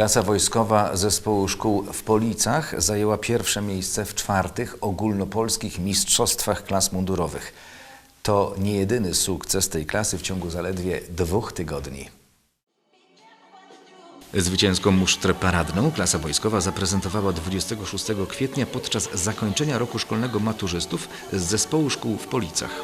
Klasa wojskowa zespołu szkół w Policach zajęła pierwsze miejsce w czwartych ogólnopolskich mistrzostwach klas mundurowych. To nie jedyny sukces tej klasy w ciągu zaledwie dwóch tygodni. Zwycięską musztrę paradną klasa wojskowa zaprezentowała 26 kwietnia podczas zakończenia roku szkolnego maturzystów z zespołu szkół w Policach.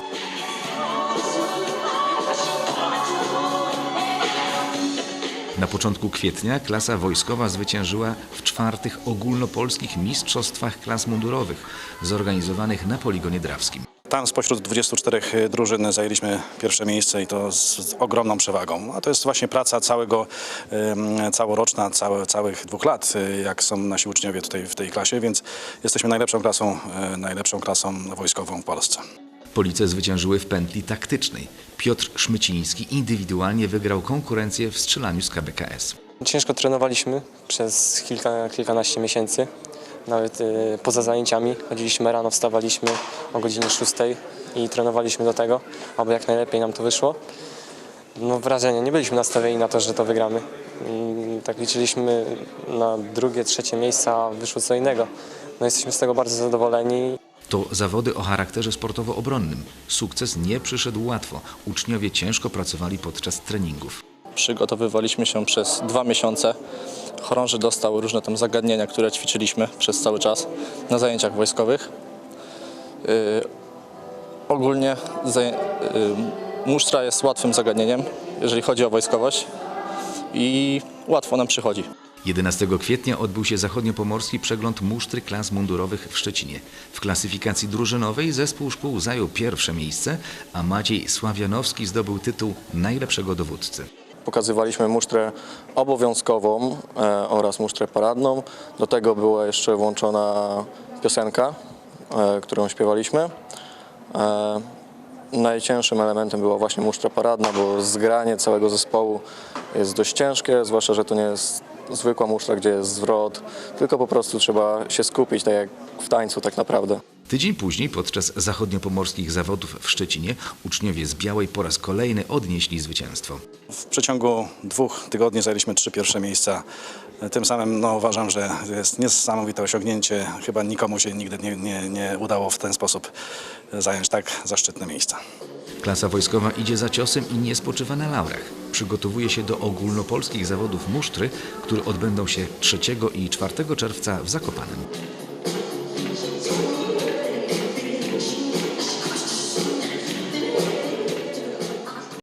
Na początku kwietnia klasa wojskowa zwyciężyła w czwartych ogólnopolskich mistrzostwach klas mundurowych zorganizowanych na poligonie drawskim. Tam spośród 24 drużyn zajęliśmy pierwsze miejsce i to z, ogromną przewagą. A to jest właśnie praca całego, całoroczna, całe, całych dwóch lat, y, jak są nasi uczniowie tutaj w tej klasie, więc jesteśmy najlepszą klasą, e, najlepszą klasą wojskową w Polsce. Police zwyciężyły w pętli taktycznej. Piotr Szmyciński indywidualnie wygrał konkurencję w strzelaniu z KBKS. Ciężko trenowaliśmy przez kilka, kilkanaście miesięcy. Nawet y, poza zajęciami chodziliśmy rano, wstawaliśmy o godzinie 6 i trenowaliśmy do tego, aby jak najlepiej nam to wyszło. No wrażenie, nie byliśmy nastawieni na to, że to wygramy. Mm, Tak liczyliśmy na drugie, trzecie miejsca, a wyszło co innego. No jesteśmy z tego bardzo zadowoleni. To zawody o charakterze sportowo-obronnym. Sukces nie przyszedł łatwo. Uczniowie ciężko pracowali podczas treningów. Przygotowywaliśmy się przez dwa miesiące. Chorąży dostał różne tam zagadnienia, które ćwiczyliśmy przez cały czas na zajęciach wojskowych. Yy, ogólnie zaję- yy, musztra jest łatwym zagadnieniem, jeżeli chodzi o wojskowość i łatwo nam przychodzi. 11 kwietnia odbył się zachodniopomorski przegląd musztry klas mundurowych w Szczecinie. W klasyfikacji drużynowej zespół szkół zajął pierwsze miejsce, a Maciej Sławianowski zdobył tytuł najlepszego dowódcy. Pokazywaliśmy musztrę obowiązkową e, oraz musztrę paradną. Do tego była jeszcze włączona piosenka, e, którą śpiewaliśmy. E, najcięższym elementem była właśnie musztra paradna, bo zgranie całego zespołu jest dość ciężkie, zwłaszcza, że to nie jest zwykła musztra, gdzie jest zwrot, tylko po prostu trzeba się skupić, tak jak w tańcu tak naprawdę. Tydzień później, podczas zachodniopomorskich zawodów w Szczecinie, uczniowie z Białej po raz kolejny odnieśli zwycięstwo. W przeciągu dwóch tygodni zajęliśmy trzy pierwsze miejsca. Tym samym no, uważam, że jest niesamowite osiągnięcie. Chyba nikomu się nigdy nie, nie, nie udało w ten sposób zająć tak zaszczytne miejsca. Klasa wojskowa idzie za ciosem i nie spoczywa na laurach. Przygotowuje się do ogólnopolskich zawodów musztry, które odbędą się 3 i 4 czerwca w Zakopanem.